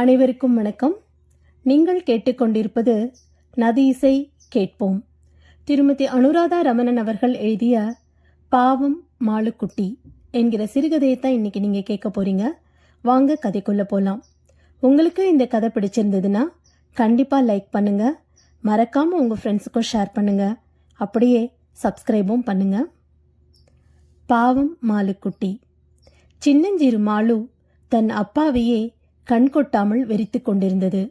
அனைவருக்கும் வணக்கம். நீங்கள் கேட்டுக்கொண்டிருப்பது நதி இசை கேட்போம். திருமதி அனுராதா ரமணன் அவர்கள் எழுதிய பாவம் மாலுக்குட்டி என்கிற சிறுகதையை தான் இன்னைக்கு நீங்கள் கேட்க போறீங்க. வாங்க கதைக்குள்ளே போகலாம் உங்களுக்கு இந்த கதை பிடிச்சிருந்ததுன்னா கண்டிப்பாக லைக் பண்ணுங்க. மறக்காமல் உங்கள் ஃப்ரெண்ட்ஸுக்கும் ஷேர் பண்ணுங்க. அப்படியே சப்ஸ்கிரைபும் பண்ணுங்க. பாவம் மாலுக்குட்டி. சின்னஞ்சிறு மாலு தன் அப்பாவையே கண் கொட்டாமல் வெறித்து கொண்டிருந்தது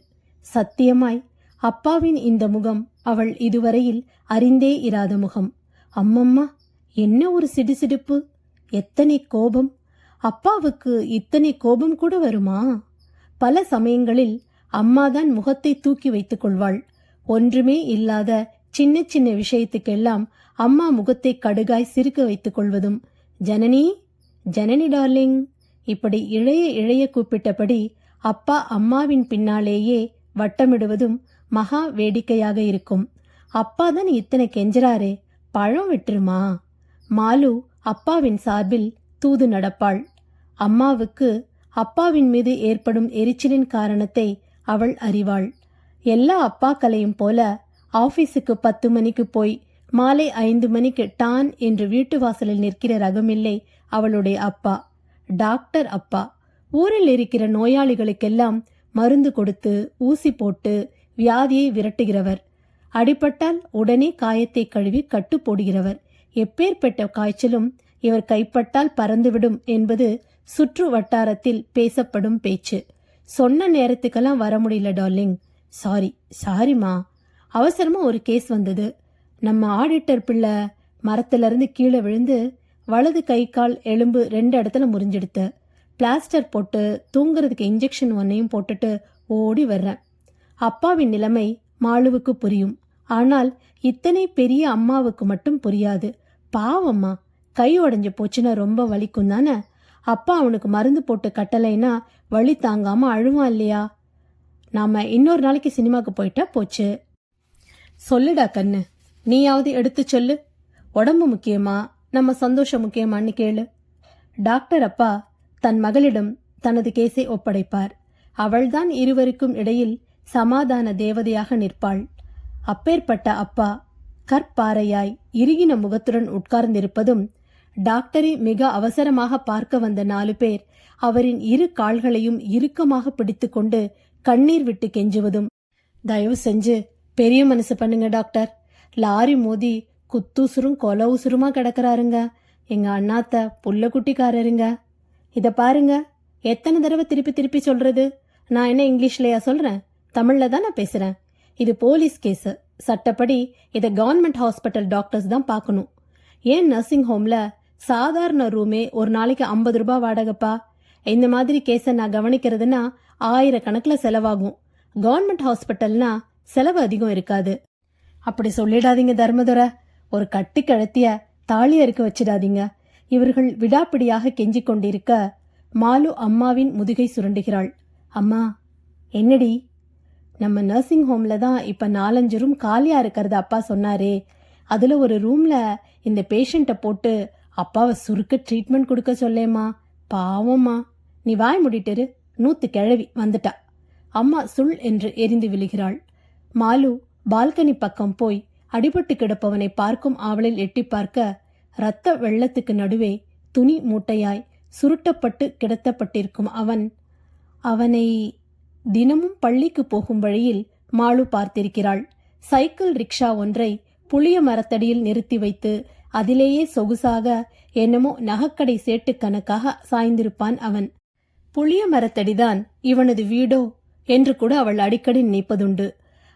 சத்தியமாய் அப்பாவின் இந்த முகம் அவள் இதுவரையில் அறிந்தே இராத முகம். அம்மம்மா என்ன ஒரு சிடுசிடுப்பு? எத்தனை கோபம்? அப்பாவுக்கு இத்தனை கோபம் கூட வருமா? பல சமயங்களில் அம்மாதான் முகத்தை தூக்கி வைத்துக் கொள்வாள். ஒன்றுமே இல்லாத சின்ன சின்ன விஷயத்துக்கெல்லாம் அம்மா முகத்தை கடுகாய் சிரிக்க வைத்துக் கொள்வதும். ஜனனி ஜனனி டார்லிங் இப்படி இழைய இழைய கூப்பிட்டபடி அப்பா அம்மாவின் பின்னாலேயே வட்டமிடுவதும் மகா வேடிக்கையாக இருக்கும். அப்பா தான் இத்தனை கெஞ்சறாரே பழம் விட்டுருமா? மாலு அப்பாவின் சார்பில் தூது நடப்பாள். அம்மாவுக்கு அப்பாவின் மீது ஏற்படும் எரிச்சலின் காரணத்தை அவள் அறிவாள். எல்லா அப்பாக்களையும் போல ஆபீஸுக்கு பத்து மணிக்கு போய் மாலை ஐந்து மணிக்கு டான் என்று வீட்டு வாசலில் நிற்கிற ரகமில்லை அவளுடைய அப்பா. டாக்டர் அப்பா. ஊரில் இருக்கிற நோயாளிகளுக்கெல்லாம் மருந்து கொடுத்து ஊசி போட்டு வியாதியை விரட்டுகிறவர். அடிபட்டால் உடனே காயத்தை கழுவி கட்டு போடுகிறவர். எப்பேற்பட்ட காய்ச்சலும் இவர் கைப்பட்டால் பறந்துவிடும் என்பது சுற்று வட்டாரத்தில் பேசப்படும் பேச்சு. சொன்ன நேரத்துக்கெல்லாம் வர முடியல டார்லிங். சாரி சாரிம்மா. அவசரமா ஒரு கேஸ் வந்தது. நம்ம ஆடிட்டர் பிள்ளை மரத்துல இருந்து கீழே விழுந்து வலது கை கால் எலும்பு ரெண்டு இடத்துல முறிஞ்செடுத்து. பிளாஸ்டர் போட்டு தூங்குறதுக்கு இன்ஜெக்ஷன் ஒன்றையும் போட்டுட்டு ஓடி வர்றேன். அப்பாவின் நிலைமை மாளுவுக்கு புரியும். ஆனால் இத்தனை பெரிய அம்மாவுக்கு மட்டும் புரியாது. பாவம்மா கை உடஞ்சி போச்சுன்னா ரொம்ப வலிக்கும் தானே? அப்பா அவனுக்கு மருந்து போட்டு கட்டலைன்னா வலி தாங்காம அழுவான் இல்லையா? நாம இன்னொரு நாளைக்கு சினிமாக்கு போயிட்டா போச்சு. சொல்லுடா கண்ணு நீயாவது எடுத்து சொல்லு. உடம்பு முக்கியமா? நம்ம சந்தோஷம் முக்கியமான்னு கேளு. டாக்டர் அப்பா தன் மகளிடம் தனது கேஸை ஒப்படைப்பார். அவள்தான் இருவருக்கும் இடையில் சமாதான தேவதையாக நிற்பாள். அப்பேற்பட்ட அப்பா கற்பாறையாய் இறுகின முகத்துடன் உட்கார்ந்திருப்பதும் டாக்டரை மிக அவசரமாக பார்க்க வந்த நாலு பேர் அவரின் இரு கால்களையும் இறுக்கமாக பிடித்துக்கொண்டு கண்ணீர் விட்டு கெஞ்சுவதும் தயவு செஞ்சு பெரிய மனசு பண்ணுங்க டாக்டர். லாரி மோதி குத்தூசுரும் கொல உசுருமா கிடக்குறாருங்க. எங்க அண்ணாத்த புள்ள குட்டிக்காரருங்க. இத பாருங்க. எத்தனை தடவை திருப்பி திருப்பி சொல்றது? நான் என்ன இங்கிலீஷ்லயா சொல்றேன்? தமிழ்ல தான் நான் பேசுறேன். இது போலீஸ் கேஸ். சட்டப்படி இதை கவர்மெண்ட் ஹாஸ்பிட்டல் டாக்டர்ஸ் தான் பார்க்கணும் ஏன் நர்சிங் ஹோம்ல சாதாரண ரூமே ஒரு நாளைக்கு ஐம்பது ரூபாய் வாடகைப்பா? இந்த மாதிரி கேஸை நான் கவனிக்கிறதுனா ஆயிரக்கணக்கில் செலவாகும். கவர்மெண்ட் ஹாஸ்பிட்டல்னா செலவு அதிகம் இருக்காது. அப்படி சொல்லிடாதீங்க தர்மதுரை. ஒரு கட்டி கழத்திய தாலி அறுக்க வச்சிடாதீங்க. இவர்கள் விடாப்பிடியாக கெஞ்சிக் கொண்டிருக்க மாலு அம்மாவின் முதுகை சுரண்டுகிறாள். அம்மா என்னடி? நம்ம நர்சிங் ஹோம்ல தான் இப்ப நாலஞ்சு ரூம் காலியா இருக்கிறது அப்பா சொன்னாரே. அதுல ஒரு ரூம்ல இந்த பேஷண்ட்டை போட்டு அப்பாவை சுருக்க ட்ரீட்மெண்ட் கொடுக்க சொல்லேம்மா. பாவம்மா. நீ வாய் முடிட்டுரு. நூத்து கிழவி வந்துட்டா. அம்மா சுள் என்று எரிந்து விழுகிறாள். மாலு பால்கனி பக்கம் போய் அடிபட்டு கிடப்பவனை பார்க்கும் ஆவலில் எட்டி பார்க்க இரத்த வெள்ளத்துக்கு நடுவே துணி மூட்டையாய் சுருட்டப்பட்டு கிடத்தப்பட்டிருக்கும் அவன் அவனை தினமும் பள்ளிக்கு போகும் வழியில் மாலு பார்த்திருக்கிறாள். சைக்கிள் ரிக்ஷா ஒன்றை புளிய மரத்தடியில் நிறுத்தி வைத்து அதிலேயே சொகுசாக என்னமோ நகைக்கடை சேட்டு கணக்காக சாய்ந்திருப்பான் அவன். புளிய மரத்தடிதான் இவனது வீடோ என்று கூட அவள் அடிக்கடி நினைப்பதுண்டு.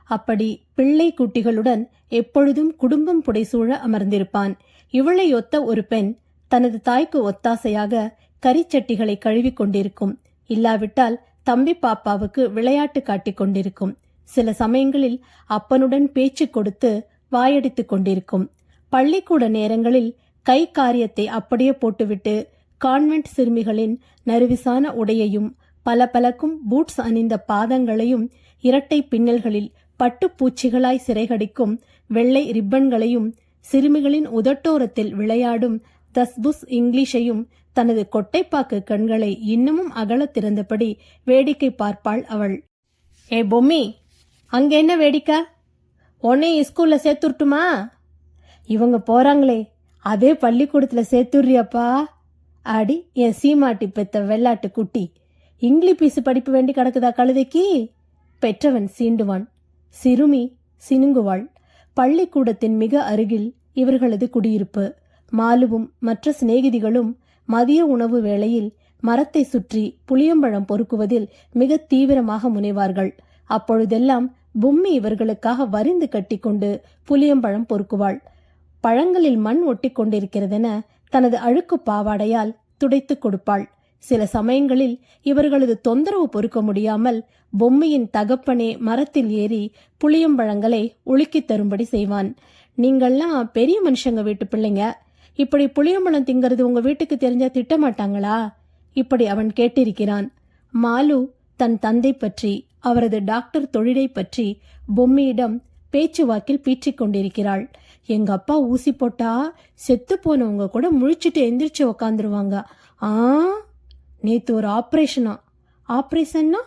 அப்படி பிள்ளை குட்டிகளுடன் எப்பொழுதும் குடும்பம் புடைசூழ அமர்ந்திருப்பான். இவளை ஒத்த ஒரு பெண் தனது தாய்க்கு ஒத்தாசையாக கரிச்சட்டிகளை கழுவிக் கொண்டிருக்கும். இல்லாவிட்டால் தம்பி பாப்பாவுக்கு விளையாட்டு காட்டிக் கொண்டிருக்கும். சில சமயங்களில் அப்பனுடன் பேச்சு கொடுத்து வாயடித்துக் கொண்டிருக்கும். பள்ளிக்கூட நேரங்களில் கை காரியத்தை அப்படியே போட்டுவிட்டு கான்வென்ட் சிறுமிகளின் நறுவிசான உடையையும் பல பலக்கும் பூட்ஸ் அணிந்த பாதங்களையும் இரட்டை பின்னல்களில் பட்டுப்பூச்சிகளாய் சிறைகடிக்கும் வெள்ளை ரிப்பன்களையும் சிறுமிகளின் உதட்டோரத்தில் விளையாடும் தஸ்புஸ் இங்கிலீஷையும் தனது கொட்டைப்பாக்கு கண்களை இன்னமும் அகலத் திறந்தபடி வேடிக்கை பார்ப்பாள் அவள். ஏ பொம்மி அங்க என்ன வேடிக்கை? உன்னை ஸ்கூல்ல சேர்த்துட்டுமா இவங்க போறாங்களே அதே பள்ளிக்கூடத்துல சேர்த்துடுறியாப்பா? அடி என் சீமாட்டி பெத்த வெள்ளாட்டு குட்டி இங்கிலீஷ் பீஸ் படிப்பு வேண்டி கிடக்குதா கழுதைக்கு? பெற்றவன் சீண்டுவான். சிறுமி சினுங்குவாள். பள்ளிக்கூடத்தின் மிக அருகில் இவர்களது குடியிருப்பு. மாலுவும் மற்ற சிநேகிதிகளும் மதிய உணவு வேளையில் மரத்தை சுற்றி புளியம்பழம் பொறுக்குவதில் மிக தீவிரமாக முனைவார்கள். அப்பொழுதெல்லாம் பொம்மி இவர்களுக்காக வரிந்து கட்டிக்கொண்டு புளியம்பழம் பொறுக்குவாள். பழங்களில் மண் ஒட்டி கொண்டிருக்கிறதென தனது அழுக்கு பாவாடையால் துடைத்துக் கொடுப்பாள். சில சமயங்களில் இவர்களது தொந்தரவு பொறுக்க முடியாமல் பொம்மையின் தகப்பனே மரத்தில் ஏறி புளியம்பழங்களை உலுக்கித் தரும்படி செய்வான். நீங்கள்லாம் பெரிய மனுஷங்க வீட்டு பிள்ளைங்க. இப்படி புளியம்பழம் திங்கிறது உங்க வீட்டுக்கு தெரிஞ்சா திட்டமாட்டாங்களா? இப்படி அவன் கேட்டிருக்கிறான். மாலு தன் தந்தை பற்றி அவரது டாக்டர் தொழிலை பற்றி பொம்மியிடம் பேச்சுவாக்கில் பீற்றிக் கொண்டிருக்கிறாள். எங்க அப்பா ஊசி போட்டா செத்து போனவங்க கூட முழிச்சிட்டு எந்திரிச்சு உக்காந்துருவாங்க. ஆ? நேற்று ஒரு ஆப்ரேஷனா? ஆப்ரேஷன்னா?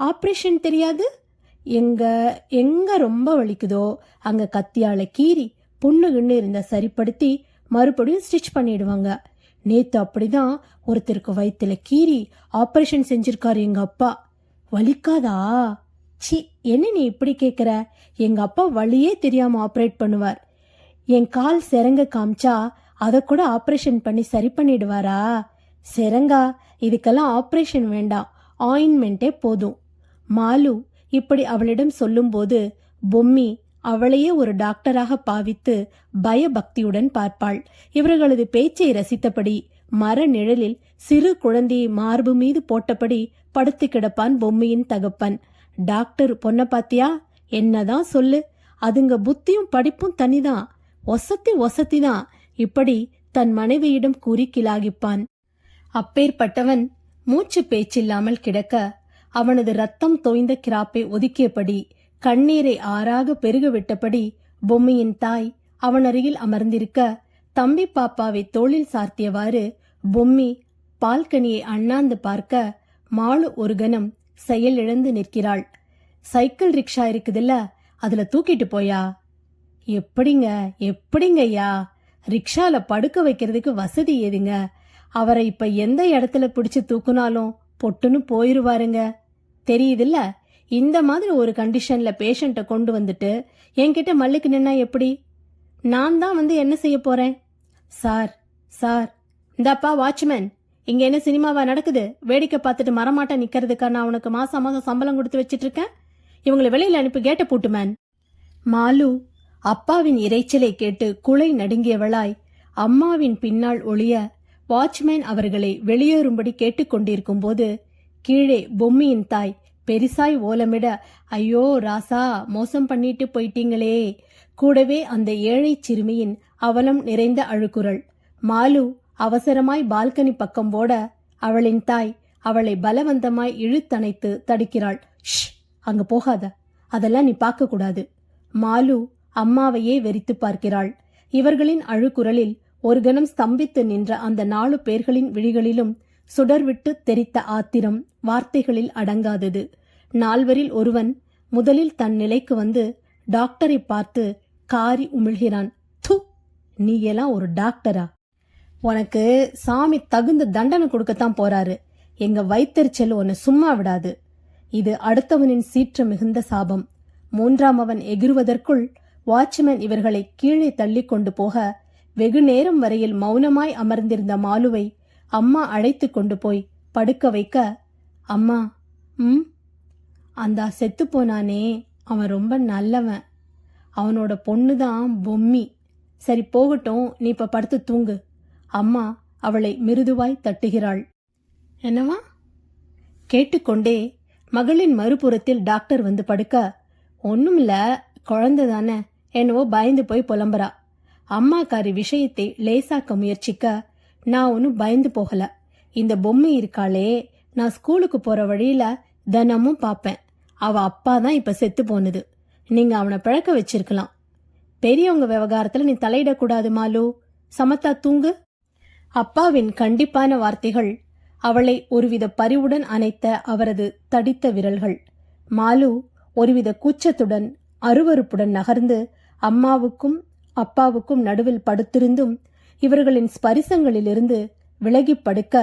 ஆப்ரேஷன் தெரியாது? எங்க எங்க ரொம்ப வலிக்குதோ அங்க கத்தியால கீறி புண்ணு கிண்ணு இருந்த சரிப்படுத்தி மறுபடியும் ஸ்டிச் பண்ணிடுவாங்க. நேத்து அப்படிதான் ஒருத்தருக்கு வயிற்றுல கீறி ஆப்ரேஷன் செஞ்சிருக்காரு எங்க அப்பா. வலிக்காதா? சி என்ன நீ இப்படி கேட்குற எங்க அப்பா வழியே தெரியாம ஆப்ரேட் பண்ணுவார். என் கால் செரங்க காமிச்சா அதை கூட ஆப்ரேஷன் பண்ணி சரி பண்ணிடுவாரா? செரங்கா இதுக்கெல்லாம் ஆப்ரேஷன் வேண்டாம் ஆயின்மெண்ட்டே போதும். மாலு இப்படி அவளிடம் சொல்லும்போது பொம்மி அவளையே ஒரு டாக்டராக பாவித்து பயபக்தியுடன் பார்ப்பாள். இவர்களது பேச்சை ரசித்தபடி மர நிழலில் சிறு குழந்தையை மார்பு மீது போட்டபடி படுத்து கிடப்பான் பொம்மியின் தகப்பன். டாக்டர் பொண்ண பாத்தியா? என்னதான் சொல்லு? அதுங்க புத்தியும் படிப்பும் தனிதான். ஒசத்தி ஒசத்தி தான் இப்படி தன் மனைவியிடம் கூறி கிலாகிப்பான் அப்பேற்பட்டவன் மூச்சு பேச்சில்லாமல் கிடக்க அவனது ரத்தம் தோய்ந்த கிராப்பை ஒதுக்கியபடி கண்ணீரை ஆறாக பெருக விட்டபடி பொம்மையின் தாய் அவன் அருகில் அமர்ந்திருக்க தம்பி பாப்பாவை தோளில் சார்த்தியவாறு பொம்மி பால்கனியை அண்ணாந்து பார்க்க மாலு ஒரு கணம் செயலிழந்து நிற்கிறாள். சைக்கிள் ரிக்ஷா இருக்குதுல்ல அதுல தூக்கிட்டு போயா? எப்படிங்க எப்படிங்க ஐயா? ரிக்ஷால படுக்க வைக்கிறதுக்கு வசதி ஏதுங்க? அவரை இப்ப எந்த இடத்துல பிடிச்சு தூக்குனாலும் பொட்டுன்னு போயிருவாருங்க. தெரியுதுல்ல? இந்த மாதிரி ஒரு கண்டிஷன்ல பேஷண்ட்டை கொண்டு வந்துட்டு என்கிட்ட மல்லுக்கு நின்னா எப்படி? நான் தான் வந்து என்ன செய்ய போறேன்? Sir sir. இந்தாப்பா வாட்ச்மேன் இங்க என்ன சினிமாவா நடக்குது? வேடிக்கை பார்த்துட்டு மரமாட்ட நிக்கிறதுக்கா நான் உனக்கு மாசம் மாசம் சம்பளம் கொடுத்து வச்சிட்டு இருக்கேன் இவங்களை வெளியில அனுப்பி கேட்ட பூட்டு மேன் மாலு அப்பாவின் இரைச்சலை கேட்டு குலை நடுங்கியவளாய் அம்மாவின் பின்னால் ஒளிய வாட்ச்மேன் அவர்களை வெளியேறும்படி கேட்டுக்கொண்டிருக்கும் போது கீழே பொம்மியின் தாய் பெரிசாய் ஓலமிட ஐயோ ராசா மோசம் பண்ணிட்டு போயிட்டீங்களே. கூடவே அந்த ஏழை சிறுமியின் அவலம் நிறைந்த அழுக்குரல் மாலு அவசரமாய் பால்கனி பக்கம் ஓட அவளின் தாய் அவளை பலவந்தமாய் இழுத்தணைத்து தடுக்கிறாள். ஷ் அங்க போகாத. அதெல்லாம் நீ பார்க்க கூடாது மாலு அம்மாவையே வெறித்து பார்க்கிறாள். இவர்களின் அழுக்குரலில் ஒரு கணம் ஸ்தம்பித்து நின்ற அந்த நாலு பேர்களின் விழிகளிலும் சுடர்விட்டு தெரித்த ஆத்திரம் வார்த்தைகளில் அடங்காதது. நால்வரில் ஒருவன் முதலில் தன் நிலைக்கு வந்து டாக்டரை பார்த்து காரி உமிழ்கிறான். து நீ எல்லாம் ஒரு டாக்டரா? உனக்கு சாமி தகுந்த தண்டனை கொடுக்கத்தான் போறாரு. எங்க வைத்தறிச்சல் உன்னை சும்மா விடாது. இது அடுத்தவனின் சீற்றம் மிகுந்த சாபம். மூன்றாம் அவன் எகிறுவதற்குள் வாட்ச்மேன் இவர்களை கீழே தள்ளி கொண்டு போக வெகு நேரம் வரையில் மௌனமாய் அமர்ந்திருந்த மாலுவை அம்மா அழைத்து கொண்டு போய் படுக்க வைக்க அம்மா ம்? அந்த செத்து போனானே. அவன் ரொம்ப நல்லவன். அவனோட பொண்ணு தான் பொம்மி. சரி போகட்டும். நீ இப்ப படுத்து தூங்கு. அம்மா அவளை மிருதுவாய் தட்டுகிறாள். என்னவா கேட்டுக்கொண்டே மகளின் மறுபுறத்தில் டாக்டர் வந்து படுக்க ஒண்ணுமில்ல. குழந்தை தானே. என்னவோ பயந்து போய் புலம்புறா. அம்மாக்காரி விஷயத்தை லேசாக்க முயற்சிக்க நான் ஒன்னும் பயந்து போகல. இந்த பொம்மை இருக்காளே. நான் ஸ்கூலுக்கு போற வழியில தினமும் பார்ப்பேன் அவ அப்பா தான் இப்ப செத்து போனது. நீங்க அவனை பிழக்க வச்சிருக்கலாம். பெரியவங்க விவகாரத்துல நீ தலையிடக்கூடாது மாலு. சமத்தா தூங்கு. அப்பாவின் கண்டிப்பான வார்த்தைகள் அவளை ஒருவித பரிவுடன் அணைத்த அவரது தடித்த விரல்கள். மாலு ஒருவித கூச்சத்துடன் அருவருப்புடன் நகர்ந்து அம்மாவுக்கும் அப்பாவுக்கும் நடுவில் படுத்திருந்தும் இவர்களின் ஸ்பரிசங்களிலிருந்து விலகிப் படுக்க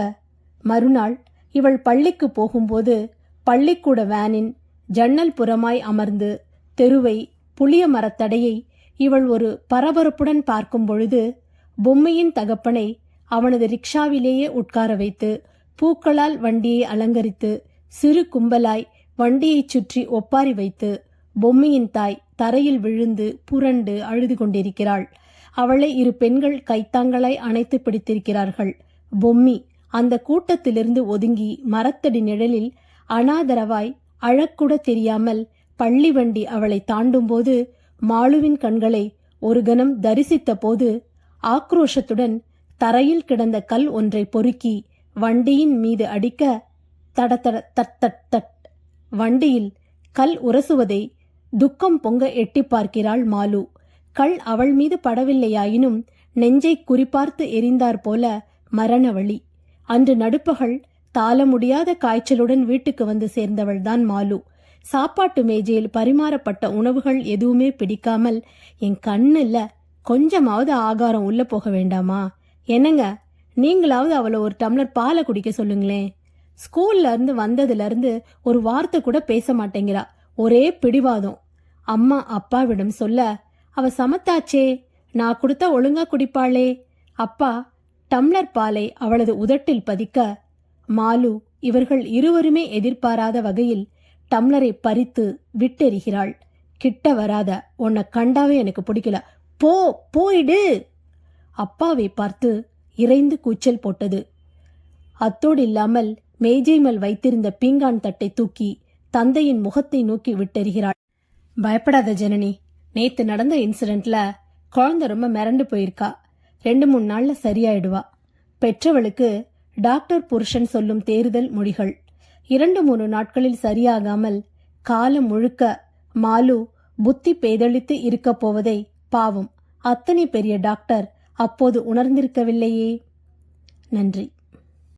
மறுநாள் இவள் பள்ளிக்கு போகும்போது பள்ளிக்கூட வேனின் ஜன்னல் புறமாய் அமர்ந்து தெருவை புளிய மரத்தடையை இவள் ஒரு பரபரப்புடன் பார்க்கும் பொழுது பொம்மையின் தகப்பனை அவனது ரிக்ஷாவிலேயே உட்கார வைத்து பூக்களால் வண்டியை அலங்கரித்து சிறு கும்பலாய் வண்டியைச் சுற்றி ஒப்பாரி வைத்து பொம்மையின் தாய் தரையில் விழுந்து புரண்டு அழுது கொண்டிருக்கிறாள். அவளை இரு பெண்கள் கைத்தாங்களாய் அணைத்து பிடித்திருக்கிறார்கள். பொம்மி அந்த கூட்டத்திலிருந்து ஒதுங்கி மரத்தடி நிழலில் அனாதரவாய் அழக்கூட தெரியாமல் பள்ளி வண்டி அவளை தாண்டும்போது மாளுவின் கண்களை ஒரு கணம் தரிசித்த போது ஆக்ரோஷத்துடன் தரையில் கிடந்த கல் ஒன்றை பொறுக்கி வண்டியின் மீது அடிக்க தட தட தட் தட் தட். வண்டியில் கல் உரசுவதை துக்கம் பொங்க எட்டி பார்க்கிறாள் மாலு. கள் அவள் மீது படவில்லையாயினும் நெஞ்சை குறிப்பார்த்து எரிந்தாற் போல மரண வழி. அன்று நடுப்பகல் தாள முடியாத காய்ச்சலுடன் வீட்டுக்கு வந்து சேர்ந்தவள்தான் மாலு. சாப்பாட்டு மேஜையில் பரிமாறப்பட்ட உணவுகள் எதுவுமே பிடிக்காமல் என் கண்ணுல கொஞ்சமாவது ஆகாரம் உள்ள போக வேண்டாமா? என்னங்க நீங்களாவது அவளை ஒரு டம்ளர் பாலை குடிக்க சொல்லுங்களேன்? ஸ்கூல்ல இருந்து வந்ததுல இருந்து ஒரு வார்த்தை கூட பேச மாட்டேங்கிறா. ஒரே பிடிவாதம். அம்மா அப்பாவிடம் சொல்ல அவ சமத்தாச்சே நான் கொடுத்த ஒழுங்கா குடிப்பாளே. அப்பா டம்ளர் பாலை அவளது உதட்டில் பதிக்க மாலு இவர்கள் இருவருமே எதிர்பாராத வகையில் டம்ளரை பறித்து விட்டெறிகிறாள். கிட்ட வராத உன்னை கண்டாவே எனக்கு பிடிக்கல. போ போயிடு. அப்பாவை பார்த்து இறைந்து கூச்சல் போட்டது. அத்தோடு இல்லாமல் மேஜை மேல் வைத்திருந்த பீங்கான் தட்டை தூக்கி தந்தையின் முகத்தை நோக்கி விட்டெறிகிறாள். பயப்படாத ஜனனி நேத்து நடந்த இன்சிடென்ட்ல குழந்தை ரொம்ப மிரண்டு போயிருக்கா. ரெண்டு மூணு நாள்ல சரியாயிடுவா. பெற்றவளுக்கு டாக்டர் புருஷன் சொல்லும் தேறுதல் மொழிகள். இரண்டு மூணு நாட்களில் சரியாகாமல் காலம் முழுக்க மாலு புத்தி பேதளித்து இருக்கப் போவதை பாவம். அத்தனை பெரிய டாக்டர் அப்போது உணர்ந்திருக்கவில்லையே. நன்றி.